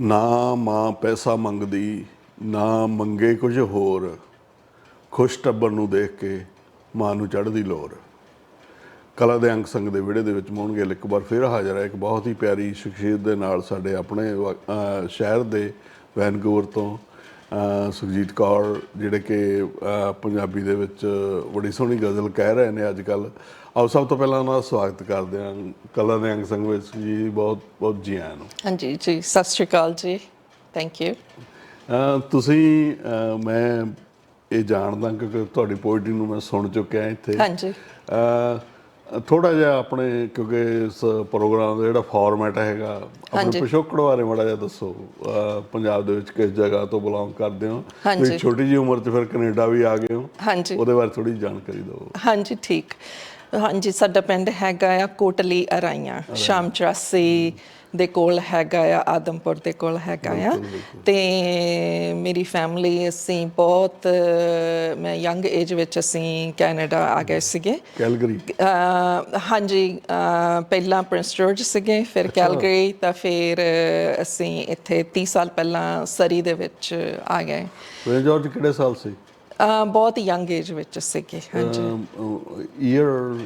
ਨਾ ਮਾਂ ਪੈਸਾ ਮੰਗਦੀ, ਨਾ ਮੰਗੇ ਕੁਝ ਹੋਰ। ਖੁਸ਼ ਟੱਬਰ ਨੂੰ ਦੇਖ ਕੇ ਮਾਂ ਨੂੰ ਚੜ੍ਹਦੀ ਲੋਰ ਕਲਾ ਦੇ ਅੰਗ ਸੰਗ ਦੇ ਵਿੜੇ ਦੇ ਵਿੱਚ ਮੋਹਨ ਇੱਕ ਵਾਰ ਫਿਰ ਹਾਜ਼ਰ ਹੈ ਇੱਕ ਬਹੁਤ ਹੀ ਪਿਆਰੀ ਸ਼ਖਸੀਅਤ ਦੇ ਨਾਲ ਸਾਡੇ ਆਪਣੇ ਸ਼ਹਿਰ ਦੇ ਵੈਨਕੂਵਰ ਤੋਂ ਸੁਖਜੀਤ ਕੌਰ ਜਿਹੜੇ ਕਿ ਪੰਜਾਬੀ ਦੇ ਵਿੱਚ ਬੜੀ ਸੋਹਣੀ ਗਜ਼ਲ ਕਹਿ ਰਹੇ ਨੇ ਅੱਜ ਕੱਲ ਆਓ ਸਭ ਤੋਂ ਪਹਿਲਾਂ ਉਹਨਾਂ ਦਾ ਸਵਾਗਤ ਕਰਦੇ ਹਾਂ। ਕਲਾ ਦੇ ਅੰਗ ਸੰਗ ਵਿੱਚ ਜੀ ਬਹੁਤ ਬਹੁਤ ਜੀ ਆਇਆਂ ਨੂੰ। ਹਾਂਜੀ ਜੀ ਸਤਿ ਸ਼੍ਰੀ ਅਕਾਲ ਜੀ। ਥੈਂਕ ਯੂ ਤੁਸੀਂ ਮੈਂ ਇਹ ਜਾਣਦਾ ਕਿਉਂਕਿ ਤੁਹਾਡੀ ਪੋਇਟਰੀ ਨੂੰ ਮੈਂ ਸੁਣ ਚੁੱਕਿਆ ਇੱਥੇ। ਹਾਂਜੀ। ਥੋੜਾ ਜਿਹਾ ਆਪਣੇ ਕਿਉਂਕਿ ਇਸ ਪ੍ਰੋਗਰਾਮ ਦਾ ਜਿਹੜਾ ਫਾਰਮੈਟ ਹੈਗਾ ਆਪਣੇ। ਪਿਛੋਕੜ ਬਾਰੇ ਮਾੜਾ ਜਿਹਾ ਦੱਸੋ। ਪੰਜਾਬ ਦੇ ਵਿੱਚ ਕਿਸ ਜਗ੍ਹਾ ਤੋਂ ਬਿਲੋਂਗ ਕਰਦੇ ਹੋ। ਤੁਸੀਂ ਛੋਟੀ ਜਿਹੀ ਉਮਰ 'ਚ ਫਿਰ ਕੈਨੇਡਾ ਵੀ ਆ ਗਏ ਹੋ। ਹਾਂਜੀ। ਉਹਦੇ ਬਾਰੇ ਥੋੜੀ ਜਾਣਕਾਰੀ ਦਿਓ। ਹਾਂਜੀ ਠੀਕ। ਹਾਂਜੀ ਸਾਡਾ ਪਿੰਡ ਹੈਗਾ ਆ ਕੋਟਲੀ ਅਰਾਈਆਂ ਸ਼ਾਮ 84 ਦੇ ਕੋਲ ਹੈਗਾ ਆ ਆਦਮਪੁਰ ਦੇ ਕੋਲ ਹੈਗਾ ਆ। ਤੇ ਮੇਰੀ ਫੈਮਿਲੀ ਅਸੀਂ ਬਹੁਤ ਮੈਂ ਯੰਗ ਏਜ ਵਿੱਚ ਅਸੀਂ ਕੈਨੇਡਾ ਆ ਗਏ ਸੀਗੇ। ਕੈਲਗਰੀ? ਹਾਂਜੀ ਪਹਿਲਾਂ ਪ੍ਰਿੰਸ ਜਾਰਜ ਸੀਗੇ ਫਿਰ ਕੈਲਗਰੀ ਤਾਂ ਫਿਰ ਅਸੀਂ ਇੱਥੇ 30 ਸਾਲ ਪਹਿਲਾਂ ਸਰੀ ਦੇ ਵਿੱਚ ਆ ਗਏ। ਪ੍ਰਿੰਸ ਜਾਰਜ ਕਿਹੜੇ ਸਾਲ ਸੀ? ਬਹੁਤ ਯੰਗ ਏਜ ਵਿੱਚ ਸੀਗੇ ਹਾਂਜੀ। ਈਅਰ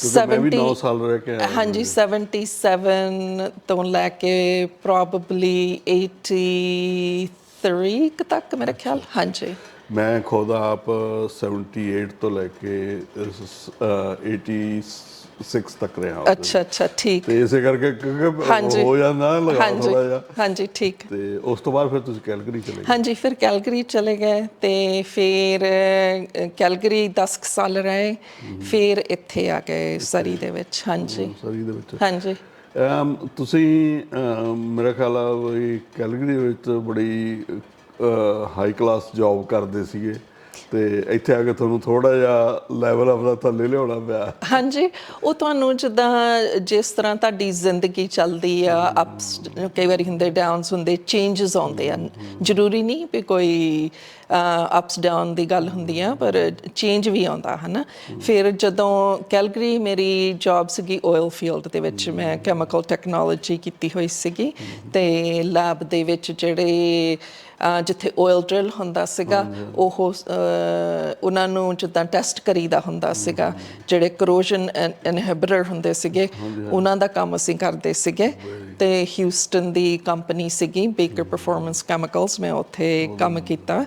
ਕਿਉਂਕਿ ਮੈਂ 9 ਸਾਲ ਰਹਿ ਕੇ ਹਾਂਜੀ 77 ਤੋਂ ਲੈ ਕੇ ਪ੍ਰੋਬਬਲੀ 83 ਤੱਕ ਮੇਰਾ ਖਿਆਲ ਹਾਂਜੀ। ਮੈਂ ਖੁਦ ਆਪ 78 ਤੋਂ ਲੈ ਕੇ 6 ਤੱਕ ਰਿਹਾ ਉਹਦੇ। ਅੱਛਾ ਅੱਛਾ ਠੀਕ। ਤੇ ਇਸੇ ਕਰਕੇ ਕਿਉਂਕਿ ਹਾਂਜੀ। ਹੋ ਜਾਂਦਾ ਨਾ ਲਗਾ ਹਾਂਜੀ ਥੋੜਾ ਹਾਂਜੀ ਠੀਕ। ਤੇ ਉਸ ਤੋਂ ਬਾਅਦ ਫਿਰ ਤੁਸੀਂ ਕੈਲਗਰੀ ਚਲੇ ਗਏ। ਹਾਂਜੀ ਫਿਰ ਕੈਲਗਰੀ ਚਲੇ ਗਏ ਤੇ ਫਿਰ ਕੈਲਗਰੀ 10 ਸਾਲ ਰਹੇ। ਫਿਰ ਇੱਥੇ ਆ ਗਏ ਸਰੀ ਦੇ ਵਿੱਚ ਹਾਂਜੀ। ਸਰੀ ਦੇ ਵਿੱਚ। ਹਾਂਜੀ। ਅਮ, ਤੁਸੀਂ ਮੇਰਾ ਖਿਆਲ ਆ ਵੀ ਕੈਲਗਰੀ ਵਿੱਚ ਬੜੀ ਹਾਈ ਕਲਾਸ ਜੌਬ ਕਰਦੇ ਸੀਗੇ। ਤੇ ਇੱਥੇ ਆ ਕੇ ਤੁਹਾਨੂੰ ਥੋੜਾ ਜਿਹਾ ਲੈਵਲ ਆਪਣਾ ਥੱਲੇ ਲਿਆਉਣਾ ਪਿਆ। ਹਾਂਜੀ, ਉਹ ਤੁਹਾਨੂੰ ਜਿੱਦਾਂ ਜਿਸ ਤਰ੍ਹਾਂ ਤੁਹਾਡੀ ਜ਼ਿੰਦਗੀ ਚੱਲਦੀ ਆ ਅਪਸ ਕਈ ਵਾਰੀ ਹੁੰਦੇ ਡਾਊਨਸ ਹੁੰਦੇ ਚੇਂਜਸ ਆਉਂਦੇ ਹਨ ਜ਼ਰੂਰੀ ਨਹੀਂ ਵੀ ਕੋਈ ਅਪਸ ਡਾਊਨ ਦੀ ਗੱਲ ਹੁੰਦੀ ਆ, ਪਰ ਚੇਂਜ ਵੀ ਆਉਂਦਾ, ਹਨਾ? ਫਿਰ ਜਦੋਂ ਕੈਲਗਰੀ ਮੇਰੀ ਜੌਬ ਸੀਗੀ ਆਇਲ ਫੀਲਡ ਦੇ ਵਿੱਚ, ਮੈਂ ਕੈਮੀਕਲ ਟੈਕਨੋਲੋਜੀ ਕੀਤੀ ਹੋਈ ਸੀਗੀ ਤੇ ਲੈਬ ਦੇ ਵਿੱਚ ਜਿਹੜੇ ਜਿੱਥੇ ਆਇਲ ਡ੍ਰਿਲ ਹੁੰਦਾ ਸੀਗਾ ਉਹ ਉਹਨਾਂ ਨੂੰ ਜਿੱਦਾਂ ਟੈਸਟ ਕਰੀਦਾ ਹੁੰਦਾ ਸੀਗਾ। ਜਿਹੜੇ ਕਰੋਜਨ ਇਨਹਿਬਿਟਰ ਹੁੰਦੇ ਸੀਗੇ ਉਹਨਾਂ ਦਾ ਕੰਮ ਅਸੀਂ ਕਰਦੇ ਸੀਗੇ। ਤੇ ਹਿਊਸਟਨ ਦੀ ਕੰਪਨੀ ਸੀਗੀ ਬੇਕਰ ਪਰਫਾਰਮੈਂਸ ਕੈਮੀਕਲਸ ਮੈਂ ਉੱਥੇ ਕੰਮ ਕੀਤਾ।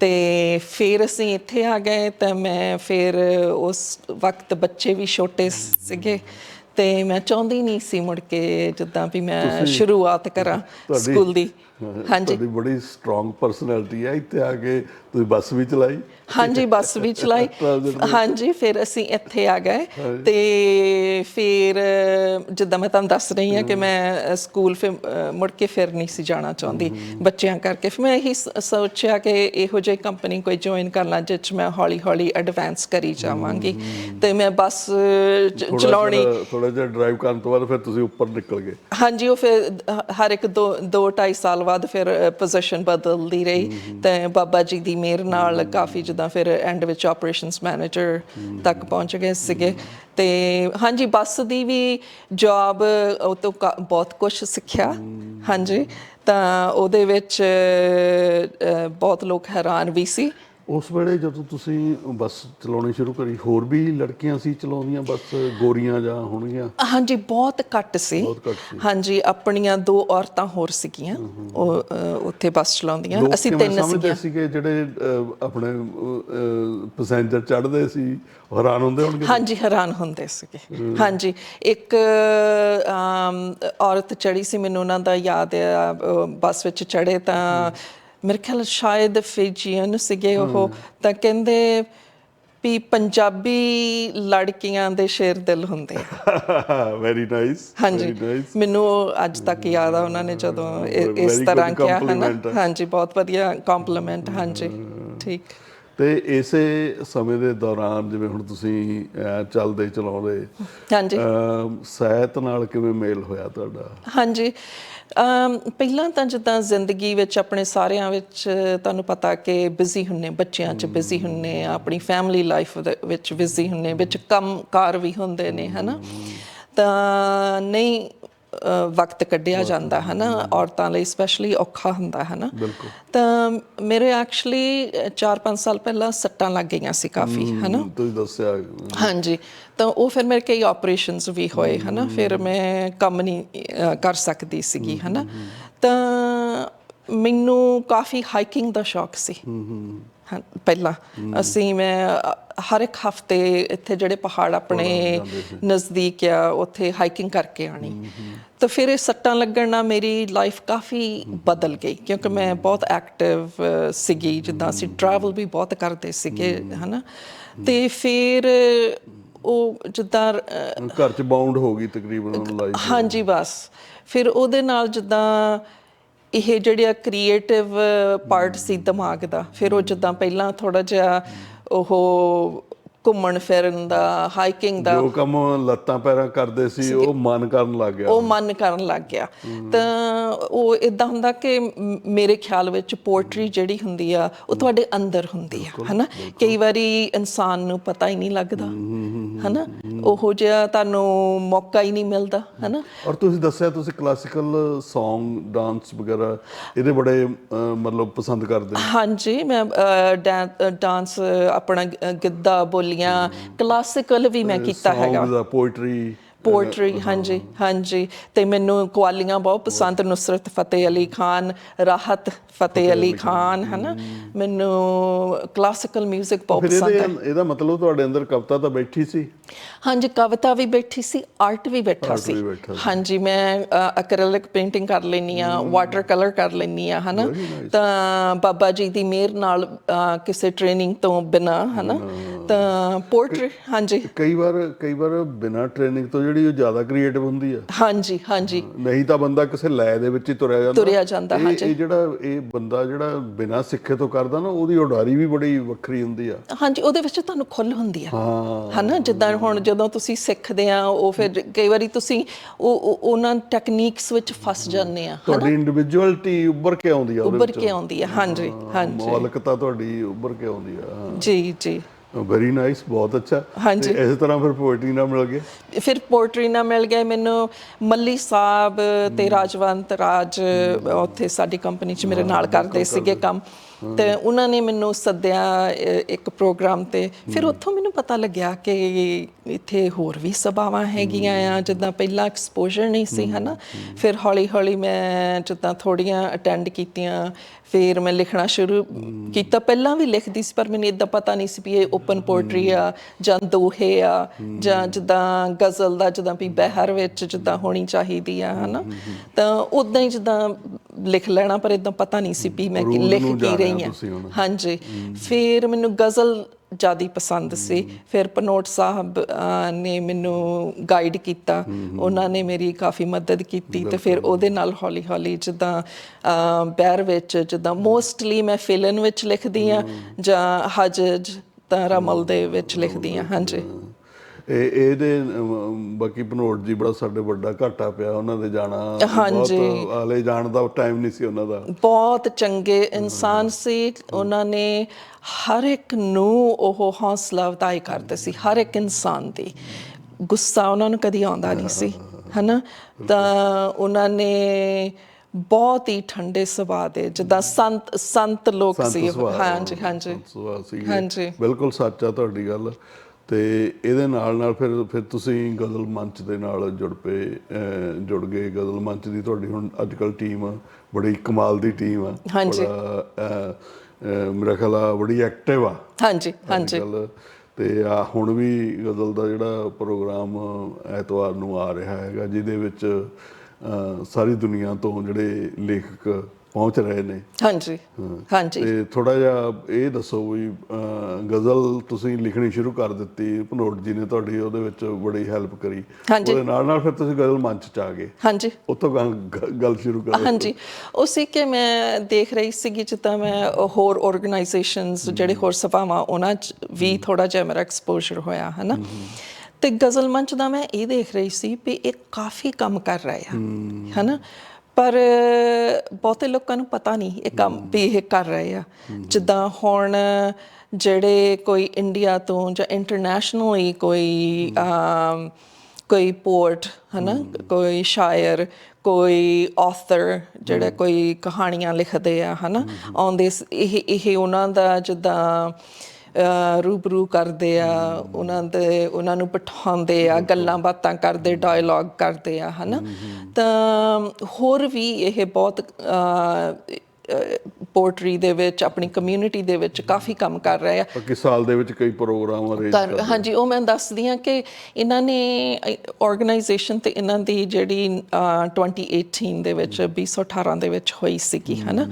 ਤੇ ਫਿਰ ਅਸੀਂ ਇੱਥੇ ਆ ਗਏ ਤਾਂ ਮੈਂ ਫਿਰ ਉਸ ਵਕਤ ਬੱਚੇ ਵੀ ਛੋਟੇ ਸੀਗੇ। ਤੇ ਮੈਂ ਚਾਹੁੰਦੀ ਨਹੀਂ ਸੀ ਮੁੜ ਕੇ ਜਿੱਦਾਂ ਵੀ ਮੈਂ ਸ਼ੁਰੂਆਤ ਕਰਾਂ ਸਕੂਲ ਦੀ। ਹਾਂਜੀ। ਤੁਹਾਡੀ ਬੜੀ ਸਟਰੋਂਗ ਪਰਸਨੈਲਿਟੀ ਹੈ। ਇੱਥੇ ਆ ਕੇ ਤੁਸੀਂ ਬੱਸ ਵੀ ਚਲਾਈ। ਹਾਂਜੀ ਬੱਸ ਵੀ ਚਲਾਈ। ਹਾਂਜੀ ਫਿਰ ਅਸੀਂ ਇੱਥੇ ਆ ਗਏ। ਤੇ ਫਿਰ ਜਿੱਦਾਂ ਮੈਂ ਤੁਹਾਨੂੰ ਦੱਸ ਰਹੀ ਹਾਂ ਕਿ ਮੈਂ ਸਕੂਲ ਫਿਰ ਮੁੜ ਕੇ ਫਿਰ ਨਹੀਂ ਸੀ ਜਾਣਾ ਚਾਹੁੰਦੀ ਬੱਚਿਆਂ ਕਰਕੇ। ਫਿਰ ਮੈਂ ਇਹੀ ਸੋਚਿਆ ਕਿ ਇਹੋ ਜਿਹੀ ਕੰਪਨੀ ਕੋਈ ਜੁਆਇਨ ਕਰ ਲਾਂ ਜਿਸ ਮੈਂ ਹੌਲੀ ਹੌਲੀ ਐਡਵਾਂਸ ਕਰੀ ਜਾਵਾਂਗੀ। ਤੇ ਮੈਂ ਬੱਸ ਚਲਾਉਣੀ ਥੋੜਾ ਜਿਹਾ ਡਰਾਈਵ ਕਰਨ ਤੋਂ ਬਾਅਦ ਫਿਰ ਤੁਸੀਂ ਉੱਪਰ ਨਿਕਲ ਗਏ। ਹਾਂਜੀ ਉਹ ਫਿਰ ਹਰ ਇੱਕ ਦੋ ਦੋ ਢਾਈ ਸਾਲ ਬਾਅਦ ਫਿਰ ਪੋਜੀਸ਼ਨ ਬਦਲਦੀ ਰਹੀ ਤੇ ਬਾਬਾ ਜੀ ਦੀ ਮਿਹਰ ਨਾਲ ਕਾਫੀ ਜਿੱਦਾਂ ਫਿਰ ਐਂਡ ਵਿੱਚ ਆਪਰੇਸ਼ਨਸ ਮੈਨੇਜਰ ਤੱਕ ਪਹੁੰਚ ਗਏ ਸੀਗੇ। ਤੇ ਹਾਂਜੀ ਬੱਸ ਦੀ ਵੀ ਜੌਬ ਉਹ ਤੋਂ ਬਹੁਤ ਕੁਝ ਸਿੱਖਿਆ। ਹਾਂਜੀ ਤਾਂ ਉਹਦੇ ਵਿੱਚ ਬਹੁਤ ਲੋਕ ਹੈਰਾਨ ਵੀ ਸੀ। ਉਸ ਵੇਲੇ ਜਦੋਂ ਤੁਸੀਂ ਬੱਸ ਚਲਾਉਣੀ ਸ਼ੁਰੂ ਕਰੀ ਹੋਰ ਵੀ ਲੜਕੀਆਂ ਸੀ ਚਲਾਉਂਦੀਆਂ ਬੱਸ ਗੋਰੀਆਂ ਜਾਂ ਹੋਣਗੀਆਂ? ਹਾਂਜੀ ਬਹੁਤ ਘੱਟ ਸੀ। ਹਾਂਜੀ ਆਪਣੀਆਂ ਦੋ ਔਰਤਾਂ ਹੋਰ ਸੀਗੀਆਂ। ਉਹ ਉੱਥੇ ਬੱਸ ਚਲਾਉਂਦੀਆਂ। ਅਸੀਂ ਤਿੰਨ ਸੀਗੀਆਂ। ਸੀਗੇ ਜਿਹੜੇ ਆਪਣੇ ਪੈਸੇਂਜਰ ਚੜ੍ਹਦੇ ਸੀ ਹੈਰਾਨ ਹੁੰਦੇ ਹੋਣਗੇ? ਹਾਂਜੀ ਹੈਰਾਨ ਹੁੰਦੇ ਸੀਗੇ। ਹਾਂਜੀ ਇੱਕ ਔਰਤ ਚੜੀ ਸੀ ਮੈਨੂੰ ਉਹਨਾਂ ਦਾ ਯਾਦ ਅ, ਬੱਸ ਵਿੱਚ ਚੜੇ ਤਾਂ ਮੇਰੇ ਖਿਆਲ ਸ਼ਾਇਦ ਫਿਜੀਅਨ ਸੀਗੇ ਉਹ। ਤਾਂ ਕਹਿੰਦੇ ਵੀ ਪੰਜਾਬੀ ਲੜਕੀਆਂ ਦੇ ਸ਼ੇਰ ਦਿਲ ਹੁੰਦੇ ਆ। ਵੈਰੀ ਨਾਈਸ ਹਾਂਜੀ। ਮੈਨੂੰ ਅੱਜ ਤੱਕ ਯਾਦ ਆ ਉਹਨਾਂ ਨੇ ਜਦੋਂ ਇਸ ਤਰ੍ਹਾਂ ਕਿਹਾ ਹੈ ਨਾ compliment ਹੈ। ਹਾਂਜੀ ਬਹੁਤ ਵਧੀਆ ਕੰਪਲੀਮੈਂਟ ਹਾਂਜੀ। ਠੀਕ। ਤੇ ਇਸੇ ਸਮੇਂ ਦੇ ਦੌਰਾਨ ਜਿਵੇਂ ਹੁਣ ਤੁਸੀਂ ਚੱਲਦੇ ਚਲਾਉਂਦੇ ਹਾਂਜੀ। ਸਾਹਿਤ ਨਾਲ ਕਿਵੇਂ ਮੇਲ ਹੋਇਆ ਤੁਹਾਡਾ? ਹਾਂਜੀ। ਪਹਿਲਾਂ ਤਾਂ ਜਿੱਦਾਂ ਜ਼ਿੰਦਗੀ ਵਿੱਚ ਆਪਣੇ ਸਾਰਿਆਂ ਵਿੱਚ ਤੁਹਾਨੂੰ ਪਤਾ ਕਿ ਬਿਜ਼ੀ ਹੁੰਨੇ ਬੱਚਿਆਂ 'ਚ ਬਿਜ਼ੀ ਹੁੰਨੇ ਆਪਣੀ ਫੈਮਿਲੀ ਲਾਈਫ ਵਿੱਚ ਬਿਜ਼ੀ ਹੁੰਨੇ ਵਿੱਚ ਕੰਮ ਕਾਰ ਵੀ ਹੁੰਦੇ ਨੇ ਹਨਾ? ਤਾਂ ਨਹੀਂ ਵਕਤ ਕੱਢਿਆ ਜਾਂਦਾ ਹੈ ਨਾ ਔਰਤਾਂ ਲਈ ਸਪੈਸ਼ਲੀ ਔਖਾ ਹੁੰਦਾ ਹੈ ਨਾ। ਤਾਂ ਮੇਰੇ ਐਕਚੁਅਲੀ 4-5 ਸਾਲ ਪਹਿਲਾਂ ਸੱਟਾਂ ਲੱਗ ਗਈਆਂ ਸੀ ਕਾਫੀ ਹੈ ਨਾ। ਤੁਸੀਂ ਦੱਸਿਆ। ਹਾਂਜੀ ਤਾਂ ਉਹ ਫਿਰ ਮੇਰੇ ਕਈ ਆਪਰੇਸ਼ਨਸ ਵੀ ਹੋਏ ਹਨਾ ਫਿਰ ਮੈਂ ਕੰਮ ਨਹੀਂ ਕਰ ਸਕਦੀ ਸੀਗੀ ਹਨਾ ਤਾਂ ਮੈਨੂੰ ਕਾਫੀ ਹਾਈਕਿੰਗ ਦਾ ਸ਼ੌਕ ਸੀ। ਹਾਂ। ਪਹਿਲਾਂ। ਅਸੀਂ ਮੈਂ ਹਰ ਇੱਕ ਹਫ਼ਤੇ ਇੱਥੇ ਜਿਹੜੇ ਪਹਾੜ ਆਪਣੇ ਨਜ਼ਦੀਕ ਆ ਉੱਥੇ ਹਾਈਕਿੰਗ ਕਰਕੇ ਆਣੀ ਤਾਂ ਫਿਰ ਇਹ ਸੱਟਾਂ ਲੱਗਣ ਨਾਲ ਮੇਰੀ ਲਾਈਫ ਕਾਫੀ ਬਦਲ ਗਈ ਕਿਉਂਕਿ ਮੈਂ ਬਹੁਤ ਐਕਟਿਵ ਸੀਗੀ। ਜਿੱਦਾਂ ਅਸੀਂ ਟਰੈਵਲ ਵੀ ਬਹੁਤ ਕਰਦੇ ਸੀਗੇ ਹਨਾ। ਤੇ ਫਿਰ ਉਹ ਜਿੱਦਾਂ ਘਰ ਚ ਬਾਉਂਡ ਹੋ ਗਈ ਤਕਰੀਬਨ ਲਾਈਫ ਹਾਂਜੀ ਬਸ। ਫਿਰ ਉਹਦੇ ਨਾਲ ਜਿੱਦਾਂ ਇਹ ਜਿਹੜਾ ਕ੍ਰੀਏਟਿਵ ਪਾਰਟ ਸੀ ਦਿਮਾਗ ਦਾ ਫਿਰ ਉਹ ਜਿੱਦਾਂ ਪਹਿਲਾਂ ਥੋੜਾ ਜਿਹਾ ਉਹ ਘੁੰਮਣ ਫਿਰਨ ਦਾ ਹਾਈਕਿੰਗ ਦਾ। ਜੋ ਕੰਮ ਲੱਤਾਂ ਪੈਰਾਂ ਕਰਦੇ ਸੀ ਉਹ ਮਨ ਕਰਨ ਲੱਗ ਗਿਆ। ਉਹ ਮਨ ਕਰਨ ਲੱਗ ਗਿਆ। ਤਾਂ ਉਹ ਇਦਾਂ ਹੁੰਦਾ ਕਿ ਮੇਰੇ ਖਿਆਲ ਵਿੱਚ ਪੋਇਟਰੀ ਜਿਹੜੀ ਹੁੰਦੀ ਆ ਉਹ ਤੁਹਾਡੇ ਅੰਦਰ ਹੁੰਦੀ ਆ ਹਨਾ? ਕਈ ਵਾਰੀ ਇਨਸਾਨ ਨੂੰ ਪਤਾ ਹੀ ਨਹੀਂ ਲੱਗਦਾ ਹਨਾ? ਉਹੋ ਜਿਹਾ ਤੁਹਾਨੂੰ ਮੌਕਾ ਹੀ ਨਹੀਂ ਮਿਲਦਾ ਹਨਾ? ਔਰ ਤੁਸੀਂ ਦੱਸਿਆ ਤੁਸੀਂ ਕਲਾਸੀਕਲ Song ਡਾਂਸ ਵਗੈਰਾ ਇਹਦੇ ਬੜੇ ਮਤਲਬ ਪਸੰਦ ਕਰਦੇ। ਹਾਂਜੀ ਮੈਂ ਡਾਂਸ ਆਪਣਾ ਗਿੱਧਾ ਬੋਲੀਆਂ ਕਲਾਸਿਕਲ ਵੀ ਮੈਂ ਕੀਤਾ ਹੈਗਾ। ਪੋਇਟਰੀ ਪੋਇਟਰੀ ਹਾਂਜੀ ਹਾਂਜੀ। ਤੇ ਮੈਨੂੰ ਕਵਾਲੀਆਂ ਬਹੁਤ ਪਸੰਦ ਨੁਸਰਤ ਫਤਿਹ ਅਲੀ ਖਾਨ ਰਾਹਤ ਫਤਿਹ ਅਲੀ ਖਾਨ ਹਨਾ? ਮੈਨੂੰ ਕਲਾਸਿਕਲ 뮤직 ਬਹੁਤ ਪਸੰਦ ਹੈ। ਇਹਦੇ ਮਤਲਬ ਤੁਹਾਡੇ ਅੰਦਰ ਕਵਿਤਾ ਤਾਂ ਬੈਠੀ ਸੀ? ਹਾਂਜੀ ਕਵਿਤਾ ਵੀ ਬੈਠੀ ਸੀ ਆਰਟ ਵੀ ਬੈਠਾ ਸੀ। ਹਾਂਜੀ ਮੈਂ ਐਕ੍ਰਿਲਿਕ ਪੇਂਟਿੰਗ ਕਰ ਲੈਣੀ ਆ ਵਾਟਰ ਕਲਰ ਕਰ ਲੈਣੀ ਆ ਹਨਾ? ਤਾਂ ਬਾਬਾ ਜੀ ਦੀ ਮਿਹਰ ਨਾਲ ਕਿਸੇ ਟ੍ਰੇਨਿੰਗ ਤੋਂ ਬਿਨਾ ਹਨਾ? ਤਾਂ ਪੋਇਟਰੀ ਹਾਂਜੀ। ਕਈ ਵਾਰ ਕਈ ਵਾਰ ਬਿਨਾਂ ਟ੍ਰੇਨਿੰਗ ਤੋਂ ਜਿਹੜੀ ਉਹ ਜ਼ਿਆਦਾ ਕ੍ਰੀਏਟਿਵ ਹੁੰਦੀ ਆ। ਹਾਂਜੀ ਹਾਂਜੀ। ਨਹੀਂ ਤਾਂ ਬੰਦਾ ਕਿਸੇ ਲੈ ਦੇ ਵਿੱਚ ਹੀ ਤੁਰਿਆ ਜਾਂਦਾ। ਤੁਰਿਆ ਜਾਂਦਾ, ਹਾਂਜੀ। ਇਹ ਜਿਹੜਾ ਇਹ ਬੰਦਾ ਜਿਹੜਾ ਬਿਨਾਂ ਸਿੱਖੇ ਤੋਂ ਕਰਦਾ ਨਾ ਉਹਦੀ ਉਡਾਰੀ ਵੀ ਬੜੀ ਵੱਖਰੀ ਹੁੰਦੀ ਆ। ਹਾਂਜੀ ਉਹਦੇ ਵਿੱਚ ਤੁਹਾਨੂੰ ਖੁੱਲ ਹੁੰਦੀ ਆ। ਹਾਂ। ਹਨਾ ਜਿੱਦਾਂ ਹੁਣ ਜਦੋਂ ਤੁਸੀਂ ਸਿੱਖਦੇ ਆ ਉਹ ਫਿਰ ਕਈ ਵਾਰੀ ਤੁਸੀਂ ਉਹ ਉਹ- ਉਹਨਾਂ ਟੈਕਨੀਕਸ ਵਿੱਚ ਫਸ ਜਾਂਦੇ ਆ ਤੁਹਾਡੀ ਇੰਡੀਵਿਜੂਅਲਿਟੀ ਉੱਭਰ ਕੇ ਆਉਂਦੀ ਆ ਉਹਦੇ ਉੱਭਰ ਕੇ ਆਉਂਦੀ ਆ ਹਾਂਜੀ ਹਾਂਜੀ। ਮੌਲਿਕਤਾ ਤੁਹਾਡੀ ਉੱਭਰ ਕੇ ਆਉਂਦੀ ਆ ਜੀ ਜੀ। ਵੈਰੀ ਨਾਈਸ ਬਹੁਤ ਅੱਛਾ। ਹਾਂਜੀ। ਤੇ ਇਸੇ ਤਰ੍ਹਾਂ ਫਿਰ ਪੋਇਟਰੀ ਨਾਲ ਮਿਲ ਗਏ? ਫਿਰ ਪੋਇਟਰੀ ਨਾਲ ਮਿਲ ਗਏ। ਮੈਨੂੰ ਮੱਲੀ ਸਾਹਿਬ ਤੇ ਰਾਜਵੰਤ ਰਾਜ ਉੱਥੇ ਸਾਡੀ ਕੰਪਨੀ 'ਚ ਮੇਰੇ ਨਾਲ ਕਰਦੇ ਸੀਗੇ ਕੰਮ। ਤੇ ਉਹਨਾਂ ਨੇ ਮੈਨੂੰ ਸੱਦਿਆ ਅ, ਇੱਕ ਪ੍ਰੋਗਰਾਮ ਤੇ। ਫਿਰ ਉੱਥੋਂ ਮੈਨੂੰ ਪਤਾ ਲੱਗਿਆ ਕਿ ਇੱਥੇ ਹੋਰ ਵੀ ਸਭਾਵਾਂ ਹੈਗੀਆਂ ਆ। ਜਿੱਦਾਂ ਪਹਿਲਾਂ ਐਕਸਪੋਜ਼ਰ ਨਹੀਂ ਸੀ ਹਨਾ। ਫਿਰ ਹੌਲੀ ਹੌਲੀ ਮੈਂ ਜਿੱਦਾਂ ਥੋੜੀਆਂ ਅਟੈਂਡ ਕੀਤੀਆਂ। ਫਿਰ ਮੈਂ ਲਿਖਣਾ ਸ਼ੁਰੂ ਕੀਤਾ। ਪਹਿਲਾਂ ਵੀ ਲਿਖਦੀ ਸੀ ਪਰ ਮੈਨੂੰ ਇਦਾਂ ਪਤਾ ਨਹੀਂ ਸੀ ਵੀ ਇਹ ਓਪਨ ਪੋਇਟਰੀ ਆ ਜਾਂ ਦੋਹੇ ਆ ਜਾਂ ਜਿੱਦਾਂ ਗਜ਼ਲ ਦਾ ਜਿੱਦਾਂ ਵੀ ਬਹਿਰ ਵਿੱਚ ਜਿੱਦਾਂ ਹੋਣੀ ਚਾਹੀਦੀ ਆ ਹਨਾ। ਤਾਂ ਉਦਾਂ ਹੀ ਜਿੱਦਾਂ ਲਿਖ ਲੈਣਾ ਪਰ ਇਦਾਂ ਪਤਾ ਨਹੀਂ ਸੀ ਵੀ ਮੈਂ ਕੀ ਲਿਖ ਕੀ ਰਹੀ ਹੁਣ। ਹਾਂਜੀ। ਫਿਰ ਮੈਨੂੰ ਗਜ਼ਲ ਜ਼ਿਆਦਾ ਪਸੰਦ ਸੀ। ਫਿਰ ਪਨੋਟ ਸਾਹਿਬ ਨੇ ਮੈਨੂੰ ਗਾਈਡ ਕੀਤਾ। ਉਹਨਾਂ ਨੇ ਮੇਰੀ ਕਾਫੀ ਮਦਦ ਕੀਤੀ ਤੇ ਫਿਰ ਉਹਦੇ ਨਾਲ ਹੌਲੀ ਹੌਲੀ ਜਿੱਦਾਂ ਬਹਿਰ ਵਿੱਚ ਜਿੱਦਾਂ ਮੋਸਟਲੀ ਮੈਂ ਫਿਲਨ ਵਿੱਚ ਲਿਖਦੀ ਆ ਜਾਂ ਹਜਜ ਤਾਂ ਰਮਲ ਦੇ ਵਿੱਚ ਲਿਖਦੀ ਆ ਹਾਂਜੀ। ਇਹ ਇਹਦੇ ਬਾਕੀ ਭਨੋਟ ਜੀ ਬੜਾ ਸਾਡੇ ਵੱਡਾ ਘਾਟਾ ਪਿਆ ਉਹਨਾਂ ਦੇ ਜਾਣਾ ਹਾਂਜੀ। ਬਹੁਤ ਹਾਲੇ ਜਾਣ ਦਾ ਟਾਈਮ ਨਹੀਂ ਸੀ ਉਹਨਾਂ ਦਾ। ਬਹੁਤ ਚੰਗੇ ਇਨਸਾਨ ਸੀ। ਉਹਨਾਂ ਨੇ ਹਰ ਇੱਕ ਨੂੰ ਉਹ ਹੌਸਲਾ ਅਫਜ਼ਾਈ ਕਰਦੇ ਸੀ ਹਰ ਇੱਕ ਇਨਸਾਨ ਦੀ। ਗੁੱਸਾ ਉਹਨਾਂ ਨੂੰ ਕਦੀ ਆਉਂਦਾ ਨਹੀਂ ਸੀ ਹਨਾ? ਤਾਂ ਉਹਨਾਂ ਨੇ ਬਹੁਤ ਹੀ ਠੰਡੇ ਸੁਭਾਅ ਦੇ ਜਿੱਦਾਂ ਸੰਤ ਸੰਤ ਲੋਕ ਸੀ ਹਾਂਜੀ ਹਾਂਜੀ। ਹਾਂਜੀ। ਬਿਲਕੁਲ ਸੱਚ ਆ ਤੁਹਾਡੀ ਗੱਲ। ਤੇ ਇਹਦੇ ਨਾਲ ਨਾਲ ਫਿਰ ਫਿਰ ਤੁਸੀਂ ਗਜ਼ਲ ਮੰਚ ਦੇ ਨਾਲ ਜੁੜ ਪਏ ਜੁੜ ਗਏ। ਗਜ਼ਲ ਮੰਚ ਦੀ ਤੁਹਾਡੀ ਹੁਣ ਅੱਜ ਕੱਲ ਟੀਮ ਬੜੀ ਕਮਾਲ ਦੀ ਟੀਮ ਆ। ਹਾਂਜੀ। ਮੇਰਾ ਖਿਆਲ ਆ ਬੜੀ ਐਕਟਿਵ ਆ। ਹਾਂਜੀ ਹਾਂਜੀ। ਤੇ ਆ ਹੁਣ ਵੀ ਗਜ਼ਲ ਦਾ ਜਿਹੜਾ ਪ੍ਰੋਗਰਾਮ ਐਤਵਾਰ ਨੂੰ ਆ ਰਿਹਾ ਹੈਗਾ ਜਿਹਦੇ ਵਿੱਚ ਸਾਰੀ ਦੁਨੀਆ ਤੋਂ ਜਿਹੜੇ ਲੇਖਕ ਪਹੁੰਚ ਰਹੇ ਨੇ। ਹਾਂਜੀ। ਹਾਂਜੀ। ਤੇ ਥੋੜਾ ਜਿਹਾ ਇਹ ਦੱਸੋ ਵੀ ਅਹ, ਗਜ਼ਲ ਤੁਸੀਂ ਲਿਖਣੀ ਸ਼ੁਰੂ ਕਰ ਦਿੱਤੀ ਭਨੋਟ ਜੀ ਨੇ ਤੁਹਾਡੀ ਉਹਦੇ ਵਿੱਚ ਬੜੀ ਹੈਲਪ ਕਰੀ। ਹਾਂਜੀ। ਉਹਦੇ ਨਾਲ ਨਾਲ ਫਿਰ ਤੁਸੀਂ ਗਜ਼ਲ ਮੰਚ ਚ ਆ ਗਏ। ਹਾਂਜੀ। ਉੱਥੋਂ ਗਾਂ- ਗ- ਗੱਲ ਸ਼ੁਰੂ ਕਰੋ ਹਾਂਜੀ। ਉਹ ਸੀ ਕਿ ਮੈਂ ਦੇਖ ਰਹੀ ਸੀਗੀ ਜਿੱਦਾਂ ਮੈਂ ਹੋਰ ਆਰਗੇਨਾਈਜੇਸ਼ਨਸ ਜਿਹੜੇ ਹੋਰ ਸਭਾਵਾਂ ਉਹਨਾਂ 'ਚ ਵੀ ਥੋੜਾ ਜਿਹਾ ਮੇਰਾ ਐਕਸਪੋਜ਼ਰ ਹੋਇਆ ਹਨਾ? ਤੇ ਗਜ਼ਲ ਮੰਚ ਦਾ ਮੈਂ ਇਹ ਦੇਖ ਰਹੀ ਸੀ ਵੀ ਇਹ ਕਾਫੀ ਕੰਮ ਕਰ ਰਹੇ ਆ ਹਨਾ? ਪਰ ਬਹੁਤੇ ਲੋਕਾਂ ਨੂੰ ਪਤਾ ਨਹੀਂ ਇਹ ਕੰਮ ਵੀ ਇਹ ਕਰ ਰਹੇ ਆ। ਜਿੱਦਾਂ ਹੁਣ ਜਿਹੜੇ ਕੋਈ ਇੰਡੀਆ ਤੋਂ ਜਾਂ ਇੰਟਰਨੈਸ਼ਨਲੀ ਕੋਈ ਅਮ, ਕੋਈ ਪੋਰਟ ਹਨਾ ਕੋਈ ਸ਼ਾਇਰ ਕੋਈ ਆਥਰ ਜਿਹੜਾ ਕੋਈ ਕਹਾਣੀਆਂ ਲਿਖਦੇ ਆ ਹਨਾ ਆਉਂਦੇ ਇਹ ਇਹ ਉਹਨਾਂ ਦਾ ਜਿੱਦਾਂ ਰੂਬਰੂ ਕਰਦੇ ਆ ਉਹਨਾਂ ਦੇ ਉਹਨਾਂ ਨੂੰ ਬਿਠਾਉਂਦੇ ਆ ਗੱਲਾਂ ਬਾਤਾਂ ਕਰਦੇ ਡਾਇਲੌਗ ਕਰਦੇ ਆ ਹਨਾ? ਤਾਂ ਹੋਰ ਵੀ ਇਹ ਬਹੁਤ ਪੋਰਟਰੀ ਦੇ ਵਿੱਚ ਆਪਣੀ ਕਮਿਊਨਿਟੀ ਦੇ ਵਿੱਚ ਕਾਫੀ ਕੰਮ ਕਰ ਰਹੇ ਆ। ਬਾਕੀ ਸਾਲ ਦੇ ਵਿੱਚ ਕਈ ਪ੍ਰੋਗਰਾਮ ਅਰੇਂਜ ਹਾਂਜੀ ਉਹ ਮੈਂ ਦੱਸਦੀ ਹਾਂ ਕਿ ਇਹਨਾਂ ਨੇ ਆਰਗੇਨਾਈਜੇਸ਼ਨ ਤੇ ਇਹਨਾਂ ਦੀ ਜਿਹੜੀ ਅਹ, 2018 ਦੇ ਵਿੱਚ 2018 ਦੇ ਵਿੱਚ ਹੋਈ ਸੀਗੀ ਹਨਾ?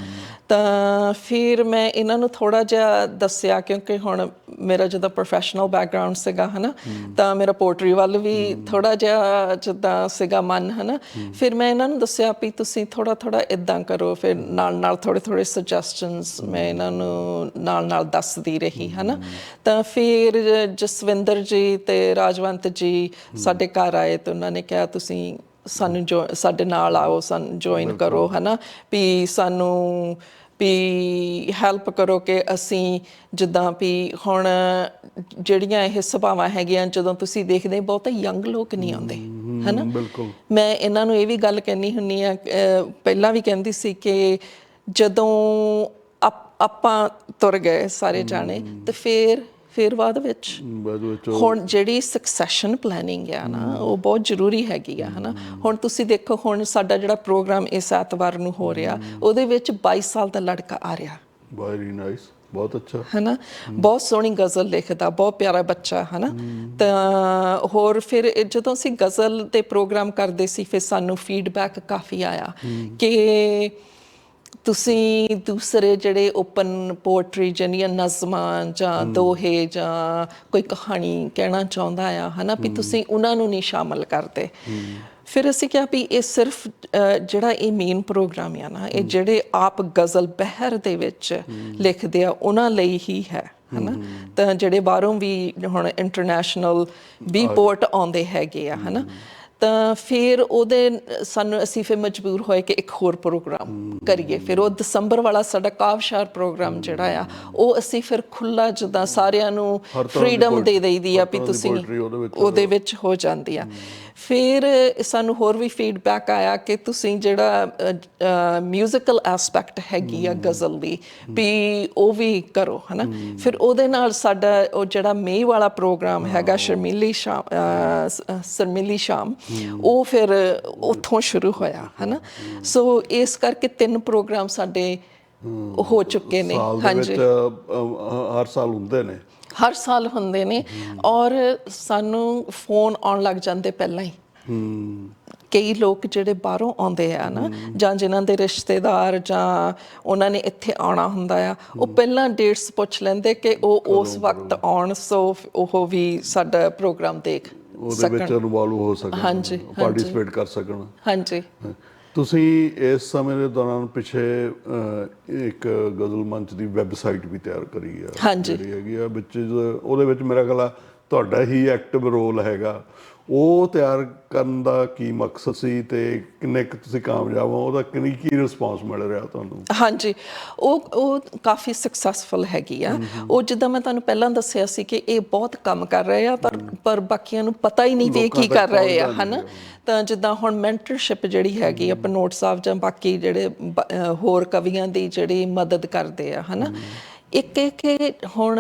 ਤਾਂ ਫਿਰ ਮੈਂ ਇਹਨਾਂ ਨੂੰ ਥੋੜਾ ਜਿਹਾ ਦੱਸਿਆ ਕਿਉਂਕਿ ਹੁਣ ਮੇਰਾ ਜਦੋਂ ਪ੍ਰੋਫੈਸ਼ਨਲ ਬੈਕਗ੍ਰਾਉਂਡ ਸੀਗਾ, ਹਨਾ, ਤਾਂ ਮੇਰਾ ਪੋਟਰੀ ਵੱਲ ਵੀ ਥੋੜਾ ਜਿਹਾ ਜਿੱਦਾਂ ਸੀਗਾ ਮਨ, ਹਨਾ। ਫਿਰ ਮੈਂ ਇਹਨਾਂ ਨੂੰ ਦੱਸਿਆ ਵੀ ਤੁਸੀਂ ਥੋੜਾ ਥੋੜਾ ਇਦਾਂ ਕਰੋ, ਫਿਰ ਨਾਲ ਨਾਲ ਥੋੜੇ ਥੋੜੇ ਸੁਜੈਸ਼ਨਸ ਮੈਂ ਇਹਨਾਂ ਨੂੰ ਨਾਲ ਨਾਲ ਦੱਸਦੀ ਰਹੀ, ਹਨਾ। ਤਾਂ ਫਿਰ ਜਸਵਿੰਦਰ ਜੀ ਤੇ ਰਾਜਵੰਤ ਜੀ ਸਾਡੇ ਘਰ ਆਏ ਤੇ ਉਹਨਾਂ ਨੇ ਕਿਹਾ, ਤੁਸੀਂ ਸਾਨੂੰ ਜੋ ਸਾਡੇ ਨਾਲ ਆਓ ਸਾਨੂੰ ਜੁਆਇਨ ਕਰੋ ਹਨਾ? ਵੀ ਸਾਨੂੰ ਵੀ ਹੈਲਪ ਕਰੋ ਕਿ ਅਸੀਂ ਜਿੱਦਾਂ ਵੀ ਹੁਣ ਜਿਹੜੀਆਂ ਇਹ ਸੁਭਾਵਾਂ ਹੈਗੀਆਂ ਜਦੋਂ ਤੁਸੀਂ ਦੇਖਦੇ ਬਹੁਤ ਯੰਗ ਲੋਕ ਨਹੀਂ ਆਉਂਦੇ ਹਨਾ? ਬਿਲਕੁਲ। ਮੈਂ ਇਹਨਾਂ ਨੂੰ ਇਹ ਵੀ ਗੱਲ ਕਹਿਣੀ ਹੁੰਨੀ ਆ ਪਹਿਲਾਂ ਵੀ ਕਹਿੰਦੀ ਸੀ ਕਿ ਜਦੋਂ ਆਪਾਂ ਤੁਰ ਗਏ ਸਾਰੇ ਜਾਣੇ ਤੇ ਫਿਰ ਫਿਰ ਬਾਅਦ ਵਿੱਚ ਬਾਅਦ ਵਿੱਚ ਹੁਣ ਜਿਹੜੀ ਸਕਸੈਸ਼ਨ ਪਲੈਨਿੰਗ ਆ ਨਾ ਉਹ ਬਹੁਤ ਜ਼ਰੂਰੀ ਹੈਗੀ ਆ ਹਨਾ? ਹੁਣ ਤੁਸੀਂ ਦੇਖੋ ਹੁਣ ਸਾਡਾ ਜਿਹੜਾ ਪ੍ਰੋਗਰਾਮ ਇਸ ਐਤਵਾਰ ਨੂੰ ਹੋ ਰਿਹਾ ਉਹਦੇ ਵਿੱਚ 22 ਸਾਲ ਦਾ ਲੜਕਾ ਆ ਰਿਹਾ। ਵੈਰੀ ਨਾਈਸ ਬਹੁਤ ਅੱਛਾ। ਹਨਾ? ਬਹੁਤ ਸੋਹਣੀ ਗਜ਼ਲ ਲਿਖਦਾ ਬਹੁਤ ਪਿਆਰਾ ਬੱਚਾ ਹਨਾ? ਤਾਂ ਹੋਰ ਫਿਰ ਜਦੋਂ ਅਸੀਂ ਗਜ਼ਲ ਤੇ ਪ੍ਰੋਗਰਾਮ ਕਰਦੇ ਸੀ ਫਿਰ ਸਾਨੂੰ ਫੀਡਬੈਕ ਕਾਫੀ ਆਇਆ ਕਿ ਤੁਸੀਂ ਦੂਸਰੇ ਜਿਹੜੇ ਓਪਨ ਪੋਇਟਰੀ ਜਿਹੜੀਆਂ ਨਜ਼ਮਾਂ ਜਾਂ ਦੋਹੇ ਜਾਂ ਕੋਈ ਕਹਾਣੀ ਕਹਿਣਾ ਚਾਹੁੰਦਾ ਆ ਹਨਾ ਵੀ ਤੁਸੀਂ ਉਹਨਾਂ ਨੂੰ ਨਹੀਂ ਸ਼ਾਮਲ ਕਰਦੇ। ਫਿਰ ਅਸੀਂ ਕਿਹਾ ਵੀ ਇਹ ਸਿਰਫ ਜਿਹੜਾ ਇਹ ਮੇਨ ਪ੍ਰੋਗਰਾਮ ਆ ਨਾ ਇਹ ਜਿਹੜੇ ਆਪ ਗਜ਼ਲ ਬਹਿਰ ਦੇ ਵਿੱਚ ਲਿਖਦੇ ਆ ਉਹਨਾਂ ਲਈ ਹੀ ਹੈ ਹਨਾ। ਤਾਂ ਜਿਹੜੇ ਬਾਹਰੋਂ ਵੀ ਹੁਣ ਇੰਟਰਨੈਸ਼ਨਲ ਵੀ ਪੋਰਟ ਆਉਂਦੇ ਹੈਗੇ ਆ ਹਨਾ। ਤਾਂ ਫਿਰ ਉਹਦੇ ਸਾਨੂੰ ਅਸੀਂ ਫਿਰ ਮਜਬੂਰ ਹੋਏ ਕਿ ਇੱਕ ਹੋਰ ਪ੍ਰੋਗਰਾਮ ਕਰੀਏ। ਫਿਰ ਉਹ ਦਸੰਬਰ ਵਾਲਾ ਸਾਡਾ ਕਾਵਸ਼ਾਰ ਪ੍ਰੋਗਰਾਮ ਜਿਹੜਾ ਆ ਉਹ ਅਸੀਂ ਫਿਰ ਖੁੱਲਾ ਜਿੱਦਾਂ ਸਾਰਿਆਂ ਨੂੰ ਫਰੀडम ਦੇ ਦੇਈਦੀ ਆ ਵੀ ਤੁਸੀਂ ਉਹਦੇ ਵਿੱਚ ਹੋ ਜਾਂਦੀ ਆ। ਫਿਰ ਸਾਨੂੰ ਹੋਰ ਵੀ ਫੀਡਬੈਕ ਆਇਆ ਕਿ ਤੁਸੀਂ ਜਿਹੜਾ ਮਿਊਜ਼ੀਕਲ ਐਸਪੈਕਟ ਹੈਗੀ ਆ ਗਜ਼ਲ ਦੀ ਵੀ ਉਹ ਵੀ ਕਰੋ ਹਨਾ? ਫਿਰ ਉਹਦੇ ਨਾਲ ਸਾਡਾ ਉਹ ਜਿਹੜਾ ਮੇ ਵਾਲਾ ਪ੍ਰੋਗਰਾਮ ਹੈਗਾ ਸ਼ਰਮੀਲੀ ਸ਼ਾਮ ਸ਼ਰਮੀਲੀ ਸ਼ਾਮ ਉਹ ਫਿਰ ਉੱਥੋਂ ਸ਼ੁਰੂ ਹੋਇਆ ਹਨਾ? ਸੋ ਇਸ ਕਰਕੇ ਤਿੰਨ ਪ੍ਰੋਗਰਾਮ ਸਾਡੇ ਹੋ। ਚੁੱਕੇ ਨੇ ਅ, ਹਰ ਸਾਲ ਹੁੰਦੇ ਨੇ। ਹਰ ਸਾਲ ਹੁੰਦੇ ਨੇ ਔਰ ਸਾਨੂੰ ਫੋਨ ਆਉਣ ਲੱਗ ਜਾਂਦੇ ਪਹਿਲਾਂ ਹੀ। ਕਈ ਲੋਕ ਜਿਹੜੇ ਬਾਹਰੋਂ ਆਉਂਦੇ ਆ ਨਾ ਜਾਂ ਜਿਨ੍ਹਾਂ ਦੇ ਰਿਸ਼ਤੇਦਾਰ ਜਾਂ ਉਹਨਾਂ ਨੇ ਇੱਥੇ ਆਉਣਾ ਹੁੰਦਾ ਆ ਉਹ ਪਹਿਲਾਂ ਡੇਟਸ ਪੁੱਛ ਲੈਂਦੇ ਕਿ ਉਹ ਉਸ ਵਕਤ ਆਉਣ ਸੋ ਉਹ ਵੀ ਸਾਡਾ ਪ੍ਰੋਗਰਾਮ ਦੇਖ ਉਹਦੇ ਵਿੱਚ ਇਨਵੋਲਵ ਹੋ ਸਕਣ ਹਾਂਜੀ, ਪਾਰਟਿਸਿਪੇਟ ਕਰ ਸਕਣ। ਹਾਂਜੀ। ਤੁਸੀਂ ਇਸ ਸਮੇਂ ਦੇ ਦੌਰਾਨ ਪਿੱਛੇ ਇੱਕ ਗਜ਼ਲ ਮੰਚ ਦੀ ਵੈਬਸਾਈਟ ਵੀ ਤਿਆਰ ਕਰੀ ਆ। ਜਿਹੜੀ ਹੈਗੀ ਆ ਵਿੱਚ ਉਹਦੇ ਵਿੱਚ ਮੇਰਾ ਖਿਆਲ ਤੁਹਾਡਾ ਹੀ ਐਕਟਿਵ ਰੋਲ ਹੈਗਾ ਉਹ ਤਿਆਰ ਕਰਨ ਦਾ ਕੀ ਮਕਸਦ ਸੀ ਤੇ ਕਿੰਨੇ ਕੁ ਤੁਸੀਂ ਕਾਮਯਾਬ ਹੋ? ਉਹਦਾ ਕਿੰਨੀ ਕੀ ਰਿਸਪਾਂਸ ਮਿਲ ਰਿਹਾ ਤੁਹਾਨੂੰ? ਹਾਂਜੀ ਉਹ ਉਹ ਕਾਫੀ ਸਕਸੈਸਫੁਲ ਹੈਗੀ ਆ। ਉਹ ਜਿੱਦਾਂ ਮੈਂ ਤੁਹਾਨੂੰ ਪਹਿਲਾਂ ਦੱਸਿਆ ਸੀ ਕਿ ਇਹ ਬਹੁਤ ਕੰਮ ਕਰ ਰਹੇ ਆ ਪਰ ਪਰ ਬਾਕੀਆਂ ਨੂੰ ਪਤਾ ਹੀ ਨਹੀਂ ਵੀ ਇਹ ਕੀ ਕਰ ਰਹੇ ਆ ਹਨਾ? ਤਾਂ ਜਿੱਦਾਂ ਹੁਣ ਮੈਂਟਰਸ਼ਿਪ ਜਿਹੜੀ ਹੈਗੀ ਆ ਪਨੋਟ ਸਾਹਿਬ ਜਾਂ ਬਾਕੀ ਜਿਹੜੇ ਹੋਰ ਕਵੀਆਂ ਦੀ ਜਿਹੜੀ ਮਦਦ ਕਰਦੇ ਆ ਹਨਾ? ਇੱਕ ਇੱਕ ਹੁਣ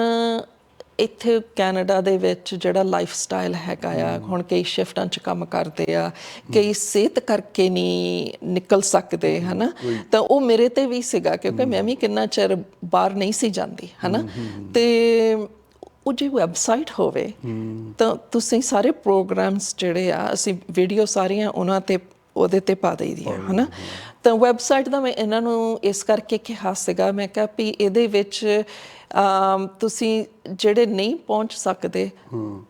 ਇੱਥੇ ਕੈਨੇਡਾ ਦੇ ਵਿੱਚ ਜਿਹੜਾ ਲਾਈਫ ਸਟਾਈਲ ਹੈਗਾ ਆ ਹੁਣ ਕਈ ਸ਼ਿਫਟਾਂ 'ਚ ਕੰਮ ਕਰਦੇ ਆ ਕਈ ਸਿਹਤ ਕਰਕੇ ਨਹੀਂ ਨਿਕਲ ਸਕਦੇ ਹਨਾ? ਤਾਂ ਉਹ ਮੇਰੇ ਤੇ ਵੀ ਸੀਗਾ ਕਿਉਂਕਿ ਮੈਂ ਵੀ ਕਿੰਨਾ ਚਿਰ ਬਾਹਰ ਨਹੀਂ ਸੀ ਜਾਂਦੀ ਹਨਾ? ਤੇ ਉਹ ਜੇ ਵੈਬਸਾਈਟ ਹੋਵੇ ਤਾਂ ਤੁਸੀਂ ਸਾਰੇ ਪ੍ਰੋਗਰਾਮਸ ਜਿਹੜੇ ਆ ਅਸੀਂ ਵੀਡੀਓ ਸਾਰੀਆਂ ਉਹਨਾਂ ਤੇ ਉਹਦੇ ਤੇ ਪਾ ਦਈਦੀਆਂ ਹਨਾ? ਤਾਂ ਵੈਬਸਾਈਟ ਦਾ ਮੈਂ ਇਹਨਾਂ ਨੂੰ ਇਸ ਕਰਕੇ ਕਿਹਾ ਸੀਗਾ ਮੈਂ ਕਿਹਾ ਵੀ ਇਹਦੇ ਵਿੱਚ ਤੁਸੀਂ ਜਿਹੜੇ ਨਹੀਂ ਪਹੁੰਚ ਸਕਦੇ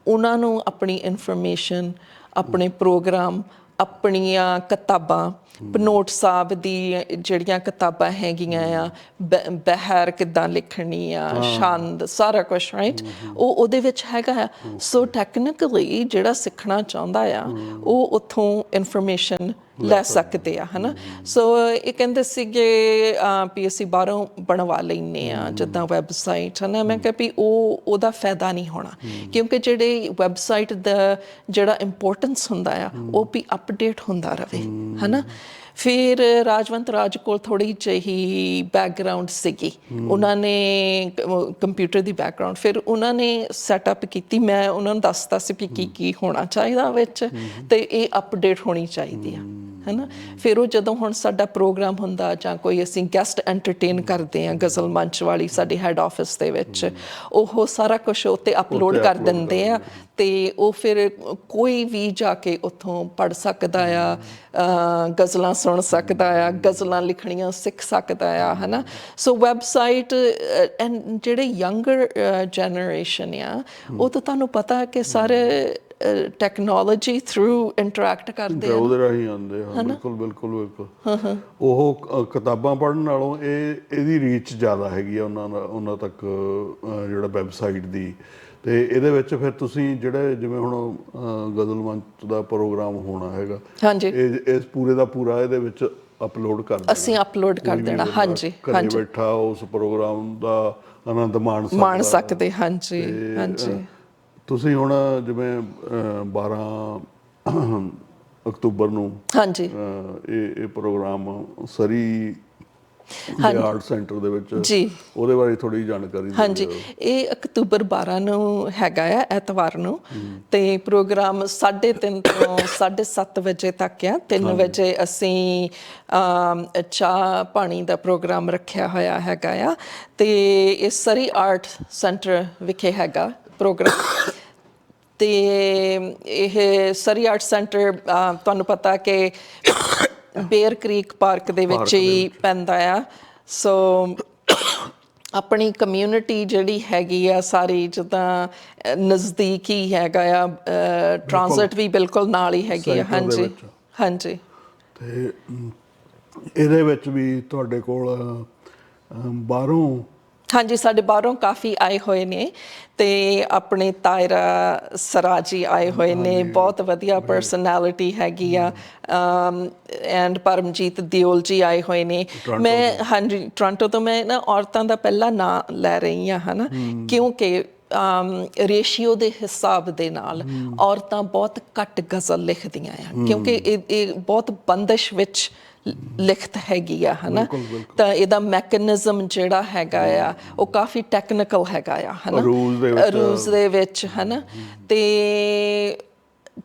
ਉਹਨਾਂ ਨੂੰ ਆਪਣੀ ਇਨਫੋਰਮੇਸ਼ਨ ਆਪਣੇ ਪ੍ਰੋਗਰਾਮ ਆਪਣੀਆਂ ਕਿਤਾਬਾਂ ਬਨੋਟ ਸਾਹਿਬ ਦੀ ਜਿਹੜੀਆਂ ਕਿਤਾਬਾਂ ਹੈਗੀਆਂ ਆ ਬਹਿਰ ਕਿਦਾਂ ਲਿਖਣੀ ਆ ਛੰਦ ਸਾਰਾ ਕੁਝ ਰਾਈਟ ਉਹ ਉਹਦੇ ਵਿੱਚ ਹੈਗਾ ਆ। ਸੋ ਟੈਕਨੀਕਲੀ ਜਿਹੜਾ ਸਿੱਖਣਾ ਚਾਹੁੰਦਾ ਆ ਉਹ ਉਥੋਂ ਇਨਫੋਰਮੇਸ਼ਨ ਲੈ ਸਕਦੇ ਆ ਹਨਾ? ਸੋ ਇਹ ਕਹਿੰਦੇ ਸੀਗੇ ਅਸੀਂ ਬਾਹਰੋਂ ਬਣਵਾ ਲੈਨੇ ਆ ਜਿੱਦਾਂ ਵੈਬਸਾਈਟ ਹਨਾ? ਮੈਂ ਕਿਹਾ ਵੀ ਉਹ ਉਹਦਾ ਫਾਇਦਾ ਨਹੀਂ ਹੋਣਾ। ਕਿਉਂਕਿ ਜਿਹੜੇ ਵੈਬਸਾਈਟ ਦਾ ਜਿਹੜਾ ਇੰਪੋਰਟੈਂਸ ਹੁੰਦਾ ਆ ਉਹ ਵੀ ਅਪਡੇਟ ਹੁੰਦਾ ਰਵੇ ਹਨਾ? ਫਿਰ ਰਾਜਵੰਤ ਰਾਜ ਕੋਲ ਥੋੜੀ ਜਿਹੀ ਬੈਕਗ੍ਰਾਉਂਡ ਸੀਗੀ। ਉਹਨਾਂ ਨੇ ਕੰਪਿਊਟਰ ਦੀ ਬੈਕਗ੍ਰਾਉਂਡ ਫਿਰ ਉਹਨਾਂ ਨੇ ਸੈਟਅਪ ਕੀਤੀ। ਮੈਂ ਉਹਨਾਂ ਨੂੰ ਦੱਸਤਾ ਸੀ ਵੀ ਕੀ ਕੀ ਹੋਣਾ ਚਾਹੀਦਾ ਵਿੱਚ ਤੇ ਇਹ ਅਪਡੇਟ ਹੋਣੀ ਚਾਹੀਦੀ ਆ ਹੈਨਾ? ਫਿਰ ਉਹ ਜਦੋਂ ਹੁਣ ਸਾਡਾ ਪ੍ਰੋਗਰਾਮ ਹੁੰਦਾ ਜਾਂ ਕੋਈ ਅਸੀਂ ਗੈਸਟ ਐਂਟਰਟੇਨ ਕਰਦੇ ਆ ਗਜ਼ਲ ਮੰਚ ਵਾਲੀ ਸਾਡੀ ਹੈੱਡ ਆਫਿਸ ਦੇ ਵਿੱਚ ਉਹ ਸਾਰਾ ਕੁਝ ਉੱਤੇ ਅਪਲੋਡ ਕਰ ਦਿੰਦੇ ਆ। ਤੇ ਉਹ ਫਿਰ ਕੋਈ ਵੀ ਜਾ ਕੇ ਉੱਥੋਂ ਪੜ ਸਕਦਾ ਆ ਗਜ਼ਲਾਂ ਸੁਣ ਸਕਦਾ ਆ ਗਜ਼ਲਾਂ ਲਿਖਣੀਆਂ ਸਿੱਖ ਸਕਦਾ ਆ ਹਨਾ? ਸੋ ਵੈਬਸਾਈਟ ਐਂਡ ਜਿਹੜੇ ਯੰਗਰ ਜਨਰੇਸ਼ਨ ਆ ਉਹ ਤਾਂ ਤੁਹਾਨੂੰ ਪਤਾ ਹੈ ਕਿ ਸਾਰੇ ਟੈਕਨੋਲੋਜੀ ਥਰੂ ਇੰਟਰੈਕਟ ਕਰਦੇ ਆ। ਉਹਦੇ ਰਾਹੀਂ ਆਉਂਦੇ ਹਾਂ ਬਿਲਕੁਲ ਬਿਲਕੁਲ ਬਿਲਕੁਲ। ਉਹ ਕਿਤਾਬਾਂ ਪੜ੍ਹਨ ਨਾਲੋਂ ਇਹ ਇਹਦੀ ਰੀਚ ਜ਼ਿਆਦਾ ਹੈਗੀ ਆ ਉਹਨਾਂ ਦਾ ਉਹਨਾਂ ਤੱਕ ਜਿਹੜਾ ਵੈਬਸਾਈਟ ਦੀ ਤੇ ਇਹਦੇ ਵਿੱਚ ਫਿਰ ਤੁਸੀਂ ਜਿਹੜੇ ਜਿਵੇਂ ਹੁਣ ਗਜ਼ਲ ਮੰਚ ਦਾ ਪ੍ਰੋਗਰਾਮ ਹੋਣਾ ਹੈਗਾ ਹਾਂਜੀ। ਇਹ ਇਸ ਪੂਰੇ ਦਾ ਪੂਰਾ ਇਹਦੇ ਵਿੱਚ ਅਪਲੋਡ ਕਰ ਦੇਣਾ। ਅਸੀਂ ਅਪਲੋਡ ਕਰ ਦੇਣਾ। ਹਾਂਜੀ ਹਾਂਜੀ। ਬੈਠਾ ਉਸ ਪ੍ਰੋਗਰਾਮ ਦਾ ਆਨੰਦ ਮਾਣ ਸਕਦਾ ਮਾਣ ਸਕਦੇ ਹਾਂਜੀ ਹਾਂਜੀ। ਤੁਸੀਂ ਹੁਣ ਜਿਵੇਂ ਅਹ, 12 ਅਕਤੂਬਰ ਨੂੰ ਹਾਂਜੀ। ਇਹ ਇਹ ਪ੍ਰੋਗਰਾਮ ਸਰੀ ਦੇ ਆਰਟ ਸੈਂਟਰ ਦੇ ਵਿੱਚ ਜੀ। ਉਹਦੇ ਬਾਰੇ ਥੋੜੀ ਜਾਣਕਾਰੀ ਦਿਓ। ਹਾਂਜੀ। ਇਹ ਅਕਤੂਬਰ 12 ਨੂੰ ਹੈਗਾ ਆ ਐਤਵਾਰ ਨੂੰ। ਤੇ ਪ੍ਰੋਗਰਾਮ 3:30 ਤੋਂ 7:30 ਵਜੇ ਤੱਕ ਆ। 3 ਵਜੇ ਅਸੀਂ ਚਾਹ ਪਾਣੀ ਦਾ ਪ੍ਰੋਗਰਾਮ ਰੱਖਿਆ ਹੋਇਆ ਹੈਗਾ ਆ। ਤੇ ਇਹ ਸਰੀ ਆਰਟ ਸੈਂਟਰ ਵਿਖੇ ਹੈਗਾ ਪ੍ਰੋਗਰਾਮ। ਤੇ ਇਹ ਸਰੀ ਆਰਟ ਸੈਂਟਰ ਤੁਹਾਨੂੰ ਪਤਾ ਕਿ ਬੇਅਰ ਕ੍ਰੀਕ ਪਾਰਕ ਦੇ ਵਿੱਚ ਹੀ ਪੈਂਦਾ ਆ। ਸੋ ਆਪਣੀ ਕਮਿਊਨਿਟੀ ਜਿਹੜੀ ਹੈਗੀ ਆ ਸਾਰੀ ਜਿੱਦਾਂ ਨਜ਼ਦੀਕ ਹੀ ਹੈਗਾ ਆ। ਟ੍ਰਾਂਜ਼ਿਟ ਵੀ ਬਿਲਕੁਲ ਨਾਲ ਹੀ ਹੈਗੀ ਆ। ਹਾਂਜੀ। ਹਾਂਜੀ। ਤੇ ਇਹਦੇ ਵਿੱਚ ਵੀ ਤੁਹਾਡੇ ਕੋਲ ਬਾਹਰੋਂ ਹਾਂਜੀ ਸਾਡੇ ਬਾਹਰੋਂ ਕਾਫੀ ਆਏ ਹੋਏ ਨੇ ਤੇ ਆਪਣੇ ਤਾਇਰਾ ਸਰਾਜੀ ਆਏ ਹੋਏ ਨੇ। ਬਹੁਤ ਵਧੀਆ ਪਰਸਨੈਲਿਟੀ ਹੈਗੀ ਆ। ਐਂਡ ਪਰਮਜੀਤ ਦਿਓਲ ਜੀ ਆਏ ਹੋਏ ਨੇ। ਮੈਂ ਹਾਂਜੀ ਟੋਰਾਂਟੋ ਤੋਂ ਮੈਂ ਨਾ ਔਰਤਾਂ ਦਾ ਪਹਿਲਾ ਨਾਂ ਲੈ ਰਹੀ ਆ ਹਨਾ। ਕਿਉਂਕਿ ਰੇਸ਼ੀਓ ਦੇ ਹਿਸਾਬ ਦੇ ਨਾਲ ਔਰਤਾਂ ਬਹੁਤ ਘੱਟ ਗਜ਼ਲ ਲਿਖਦੀਆਂ ਆ। ਕਿਉਂਕਿ ਇਹ ਇਹ ਬਹੁਤ ਬੰਦਸ਼ ਵਿੱਚ ਲਿਖਤ ਹੈਗੀ ਆ ਹਨਾ? ਤਾਂ ਇਹਦਾ ਮੈਕੈਨਿਜ਼ਮ ਜਿਹੜਾ ਹੈਗਾ ਆ ਉਹ ਕਾਫੀ ਟੈਕਨੀਕਲ ਹੈਗਾ ਆ ਹਨਾ। ਰੂਲਸ ਦੇ ਵਿੱਚ। ਹਨਾ? ਤੇ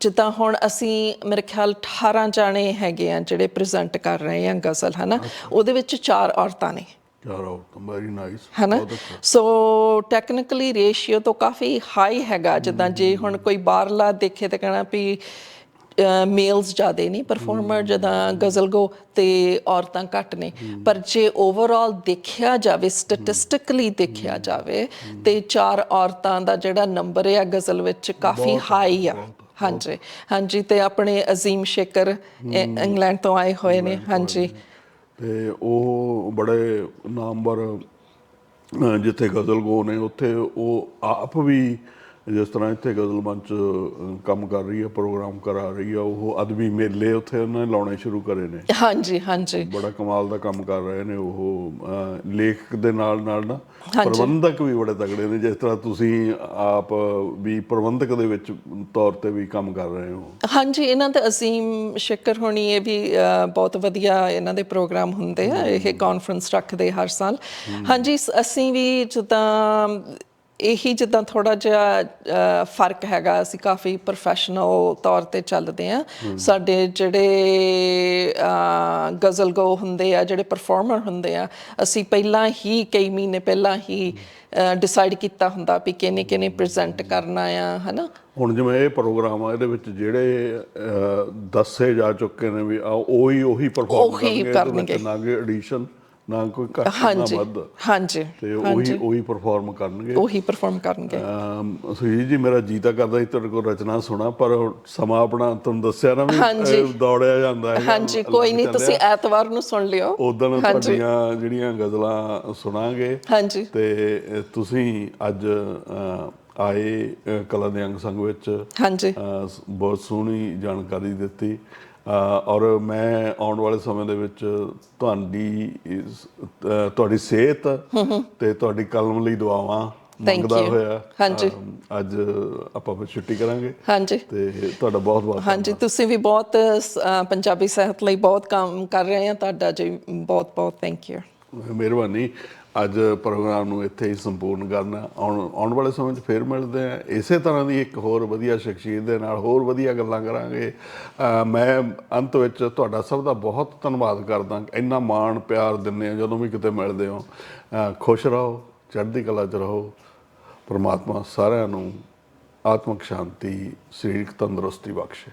ਜਿੱਦਾਂ ਹੁਣ ਅਸੀਂ ਮੇਰੇ ਖਿਆਲ 18 ਜਾਣੇ ਹੈਗੇ ਆ ਜਿਹੜੇ ਪ੍ਰੈਜ਼ੈਂਟ ਕਰ ਰਹੇ ਆ ਗਜ਼ਲ ਹਨਾ? ਉਹਦੇ ਵਿੱਚ ਚਾਰ ਔਰਤਾਂ ਨੇ। ਚਾਰ ਔਰਤਾਂ ਵੈਰੀ ਨਾਈਸ ਹਨਾ? ਸੋ ਟੈਕਨੀਕਲੀ ਰੇਸ਼ੀਓ ਤੋਂ ਕਾਫੀ ਹਾਈ ਹੈਗਾ ਜਿੱਦਾਂ ਜੇ ਹੁਣ ਕੋਈ ਬਾਹਰਲਾ ਦੇਖੇ ਤਾਂ ਕਹਿਣਾ ਵੀ ਮੇਲਸ ਜ਼ਿਆਦੇ ਨਹੀਂ ਪਰਫਾਰਮਰ ਜਦਾਂ ਗਜ਼ਲ ਗੋ ਤੇ ਔਰਤਾਂ ਘੱਟ ਨੇ। ਪਰ ਜੇ ਓਵਰਆਲ ਦੇਖਿਆ ਜਾਵੇ ਸਟੈਟਿਸਟਿਕਲੀ ਦੇਖਿਆ ਜਾਵੇ ਤੇ ਚਾਰ ਔਰਤਾਂ ਦਾ ਜਿਹੜਾ ਨੰਬਰ ਹੈ ਗਜ਼ਲ ਵਿੱਚ ਕਾਫੀ ਹਾਈ ਆ। ਹਾਂਜੀ ਹਾਂਜੀ ਤੇ ਆਪਣੇ ਅਜ਼ੀਮ ਇਹ ਇੰਗਲੈਂਡ ਤੋਂ ਆਏ ਹੋਏ ਨੇ। ਹਾਂਜੀ। ਤੇ ਉਹ ਬੜੇ ਨਾਮਵਰ ਜਿੱਥੇ ਗਜ਼ਲ ਗੋ ਨੇ ਉੱਥੇ ਉਹ ਆਪ ਵੀ ਜਿਸ ਤਰ੍ਹਾਂ ਇੱਥੇ ਗਜ਼ਲ ਮੰਚ ਕੰਮ ਕਰ ਰਹੀ ਹੈ ਪ੍ਰੋਗਰਾਮ ਕਰਾ ਰਹੀ ਹੈ ਉਹ ਅਦਬੀ ਮੇਲੇ ਉੱਥੇ ਉਹਨਾਂ ਨੇ ਲਾਉਣੇ ਸ਼ੁਰੂ ਕਰੇ ਨੇ। ਹਾਂਜੀ ਹਾਂਜੀ। ਬੜਾ ਕਮਾਲ ਦਾ ਕੰਮ ਕਰ ਰਹੇ ਨੇ ਉਹ ਲੇਖਕ ਦੇ ਨਾਲ ਨਾਲ ਨਾ ਪ੍ਰਬੰਧਕ ਵੀ ਬੜੇ ਤਗੜੇ ਨੇ ਜਿਸ ਤਰ੍ਹਾਂ ਤੁਸੀਂ ਆਪ ਵੀ ਪ੍ਰਬੰਧਕ ਦੇ ਵਿੱਚ ਤੌਰ ਤੇ ਵੀ ਕੰਮ ਕਰ ਰਹੇ ਹੋ। ਹਾਂਜੀ ਇਹਨਾਂ ਦੇ ਅਜ਼ੀਮ ਸ਼ਿਕਰ ਹੋਣੀ ਇਹ ਵੀ ਬਹੁਤ ਵਧੀਆ ਇਹਨਾਂ ਦੇ ਪ੍ਰੋਗਰਾਮ ਹੁੰਦੇ ਆ ਇਹ ਕਾਨਫਰੰਸ ਰੱਖਦੇ ਹਰ ਸਾਲ। ਹਾਂਜੀ ਅਸੀਂ ਵੀ ਜਿੱਦਾਂ ਇਹੀ ਜਿੱਦਾਂ ਥੋੜਾ ਜਿਹਾ ਫ਼ਰਕ ਹੈਗਾ ਅਸੀਂ ਕਾਫੀ ਪ੍ਰੋਫੈਸ਼ਨਲ ਤੌਰ ਤੇ ਚੱਲਦੇ ਆ ਸਾਡੇ ਜਿਹੜੇ ਗਜ਼ਲ ਗੋ ਹੁੰਦੇ ਆ ਜਿਹੜੇ ਪਰਫਾਰਮਰ ਹੁੰਦੇ ਆ ਅਸੀਂ ਪਹਿਲਾਂ ਹੀ ਕਈ ਮਹੀਨੇ ਪਹਿਲਾਂ ਹੀ ਡਿਸਾਈਡ ਕੀਤਾ ਹੁੰਦਾ ਵੀ ਕਿਹਨੇ ਕਿਹਨੇ ਪ੍ਰੈਜ਼ੈਂਟ ਕਰਨਾ ਆ ਹਨਾ? ਹੁਣ ਜਿਵੇਂ ਇਹ ਪ੍ਰੋਗਰਾਮ ਆ ਇਹਦੇ ਵਿੱਚ ਜਿਹੜੇ ਦੱਸੇ ਜਾ ਚੁੱਕੇ ਨੇ ਵੀ ਆ ਉਹੀ ਉਹੀ ਪਰਫਾਰਮ ਕਰਨਗੇ ਇਹਦੇ ਵਿੱਚ ਕਰਨਗੇ। ਨਾ ਕਿ ਐਡੀਸ਼ਨ ਨਾ ਕੋਈ ਘੱਟ ਨਾ ਹਾਂਜੀ ਵੱਧ। ਹਾਂਜੀ ਤੇ ਉਹੀ ਉਹੀ ਪਰਫਾਰਮ ਕਰਨਗੇ। ਉਹੀ ਪਰਫਾਰਮ ਕਰਨਗੇ। ਅਮ, ਜੀ ਮੇਰਾ ਜੀ ਤਾਂ ਕਰਦਾ ਸੀ ਤੁਹਾਡੇ ਕੋਲ ਰਚਨਾ ਸੁਣਾ ਪਰ ਸਮਾਂ ਆਪਣਾ ਤੁਹਾਨੂੰ ਦੱਸਿਆ ਨਾ ਵੀ ਹਾਂਜੀ। ਅਹ, ਦੌੜਿਆ ਜਾਂਦਾ ਹੈ ਹਾਂਜੀ ਕੋਈ ਨਹੀਂ ਤੁਸੀਂ ਐਤਵਾਰ ਨੂੰ ਸੁਣ ਲਿਓ। ਉਦੋਂ ਤੁਹਾਡੀਆਂ ਜਿਹੜੀਆਂ ਗਜ਼ਲਾਂ ਸੁਣਾਂਗੇ। ਹਾਂਜੀ। ਤੇ ਅਹ, ਤੁਸੀਂ ਅੱਜ ਅਹ, ਆਏ ਅਹ, ਕਲਾ ਦੇ ਅੰਗ ਸੰਗ ਵਿੱਚ। ਹਾਂਜੀ। ਅਹ, ਸ- ਬਹੁਤ ਸੋਹਣੀ ਜਾਣਕਾਰੀ ਦਿੱਤੀ। ਔਰ ਮੈਂ ਆਉਣ ਵਾਲੇ ਸਮੇਂ ਦੇ ਵਿੱਚ ਤੁਹਾਡੀ ਤੁਹਾਡੀ ਸਿਹਤ ਤੇ ਤੁਹਾਡੀ ਕਲਮ ਲਈ ਦੁਆਵਾਂ ਮੰਗਦਾ. ਹੋਇਆ। ਹਾਂਜੀ। ਅੱਜ ਆਪਾਂ ਫਿਰ ਛੁੱਟੀ ਕਰਾਂਗੇ। ਹਾਂਜੀ। ਤੇ ਤੁਹਾਡਾ ਬਹੁਤ ਬਹੁਤ ਹਾਂਜੀ ਤੁਸੀਂ ਵੀ ਬਹੁਤ ਪੰਜਾਬੀ ਸਾਹਿਤ ਲਈ ਬਹੁਤ ਕੰਮ ਕਰ ਰਹੇ ਆ। ਤੁਹਾਡਾ ਜੀ ਬਹੁਤ ਬਹੁਤ ਥੈਂਕ ਯੂ ਮਿਹਰਬਾਨੀ। ਅੱਜ ਪ੍ਰੋਗਰਾਮ ਨੂੰ ਇੱਥੇ ਹੀ ਸੰਪੂਰਨ ਕਰਨਾ। ਆਉਣ ਆਉਣ ਵਾਲੇ ਸਮੇਂ 'ਚ ਫੇਰ ਮਿਲਦੇ ਆ ਇਸੇ ਤਰ੍ਹਾਂ ਦੀ ਇੱਕ ਹੋਰ ਵਧੀਆ ਸ਼ਖਸੀਅਤ ਦੇ ਨਾਲ ਹੋਰ ਵਧੀਆ ਗੱਲਾਂ ਕਰਾਂਗੇ। ਮੈਂ ਅੰਤ ਵਿੱਚ ਤੁਹਾਡਾ ਸਭ ਦਾ ਬਹੁਤ ਧੰਨਵਾਦ ਕਰਦਾ। ਇੰਨਾ ਮਾਣ, ਪਿਆਰ ਦਿੰਦੇ ਆ ਜਦੋਂ ਵੀ ਕਿਤੇ ਮਿਲਦੇ ਹੋ। ਖੁਸ਼ ਰਹੋ, ਚੜ੍ਹਦੀ ਕਲਾ 'ਚ ਰਹੋ। ਪਰਮਾਤਮਾ ਸਾਰਿਆਂ ਨੂੰ ਆਤਮਿਕ ਸ਼ਾਂਤੀ, ਸਰੀਰਕ ਤੰਦਰੁਸਤੀ ਬਖਸ਼ੇ।